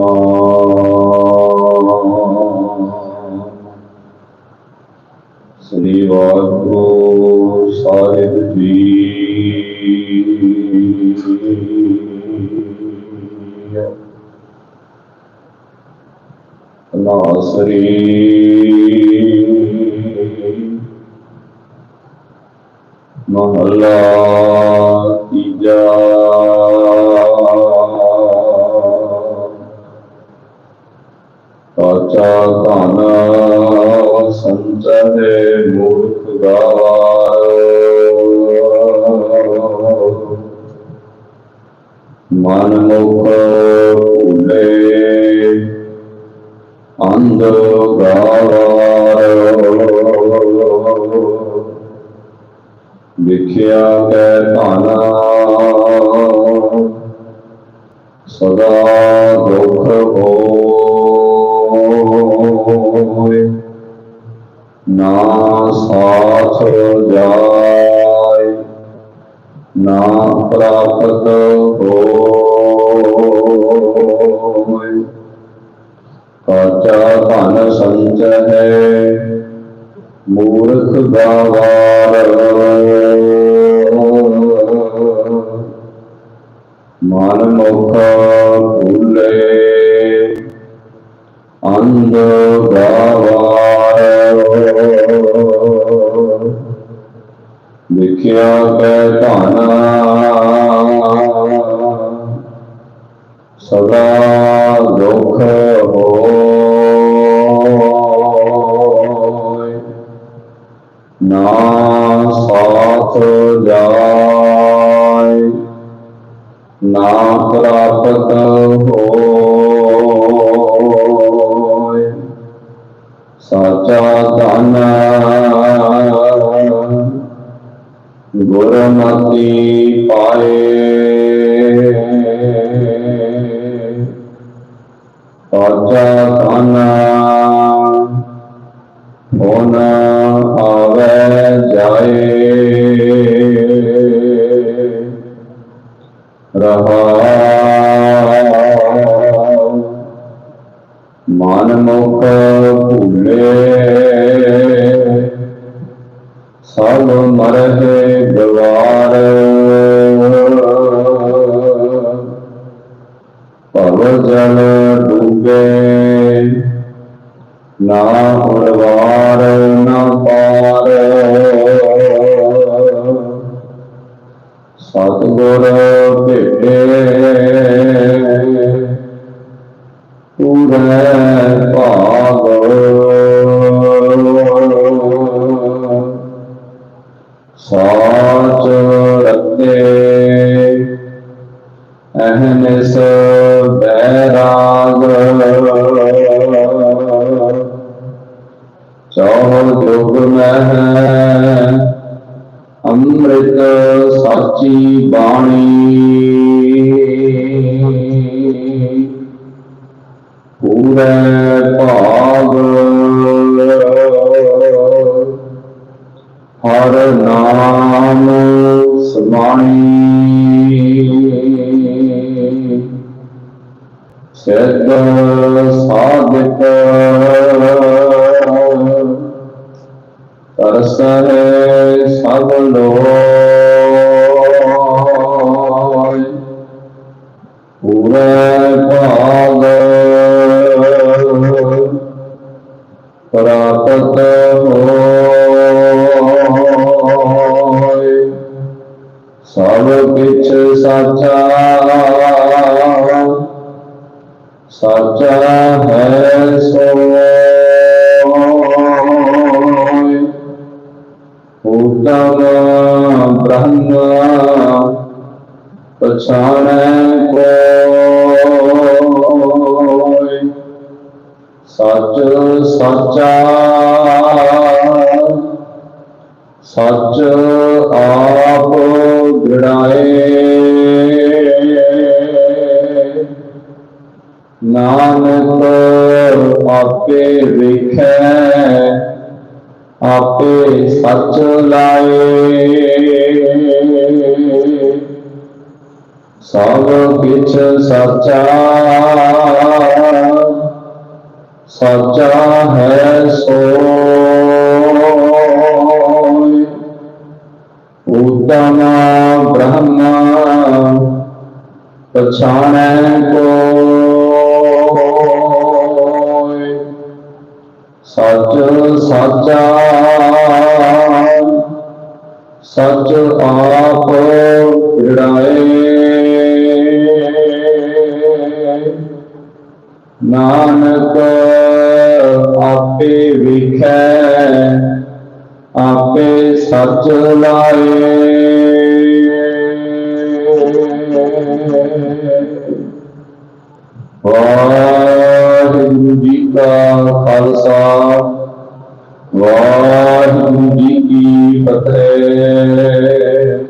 ਸਤਨਾਮ ਸ੍ਰੀ ਵਾਹਿਗੁਰੂ ਸਾਹਿਬ ਜੀ ਨਾਸਰੀ ਮਹਲਾ ਤੀਜਾ ਕਾਚਾ ਧਨ ਸੰਚੈ ਮੂਰਖ ਗਾਵਾਰ ਮਨ ਮੁਖ ਭੂਲੇ ਅੰਧ ਗਾਵਾਰ ਵਿਖਿਆ ਕੈ ਧਨ ਸਦਾ ਸਾਥ ਜਾਇ ਨਾ ਪ੍ਰਾਪਤ ਹੋਇ ਕਾਚਾ ਧਨ ਸੰਚੈ ਮੂਰਖ ਗਾਵਾਰ ਮਨ ਮੁਖ ਭੁਲੇ, ਅੰਧ ਗਾਵਾਰ ਵਿਖਿਆ ਕੈ ਧਨ ਸਦਾ ਦੁਖ ਹੋਏ। ਨਾ ਸਾਥ ਜਾਏ ਨਾ ਪ੍ਰਾਪਤ ਹੋਏ। ਸਾਚਾ ਧਨ ਗੁਰਮਤਿ ਪਾਏ। ਸਾਚਾ ਧਨ ਹੋਨ ਆਵੇ ਜਾਏ। ਰਹਾ ਮਨ ਮੁਖ ਭੂਲੇ। ਸਭ ਮਰਹਿ ਗਵਾਰ ਭਵ ਜਲ ਡੂਬੇ ਨਾ ਉਰਵਾਰ ਨਾ ਪਾਰ। ਸਤਿਗੁਰ ਭੇਟੇ ਪੂਰੇ ਭਾਗ ਚੌਹ ਜੁਗ ਅੰਮ੍ਰਿਤ ਸਾਚੀ ਬਾਣੀ। ਪੂਰੇ ਭਾਗ ਹਰ ਨਾਮ ਸਮਾਣੀ। ਸਿੱਧ ਸਾਧਕ ਤਰਸੈ ਸਭ ਲੋਇ ਪੂਰੇ ਭਾਗ ਪ੍ਰਾਪਤ ਹੋਇ ਸਭ ਕਿਛ ਸਾਚਾ ਸਾਚਾ ਪਛਾਣੈ ਕੋਈ। ਸੱਚ ਸੱਚਾ ਸੱਚ ਆਪ ਗਿੜਾਏ। ਨਾਨਕ ਆਪੇ ਵੇਖੈ ਆਪੇ ਸੱਚ ਲਾਏ। ਸਭ ਕਿਛ ਸੱਚਾ ਸੱਚਾ ਹੈ ਸੋਇ ਉਤਮ ਬ੍ਰਹਮ ਪਛਾਣੈ ਕੋਇ ਸੱਚ ਸਾਚਾ ਸੱਚ ਆਪ ਵਿੜਾਏ ਨਾਨਕ ਆਪੇ ਵਿਖੈ ਆਪੇ ਸੱਚ ਲਾਏ। ਵਾਹਿਗੁਰੂ ਜੀ ਕਾ ਖਾਲਸਾ ਵਾਹਿਗੁਰੂ ਜੀ ਕੀ ਫਤਿਹ।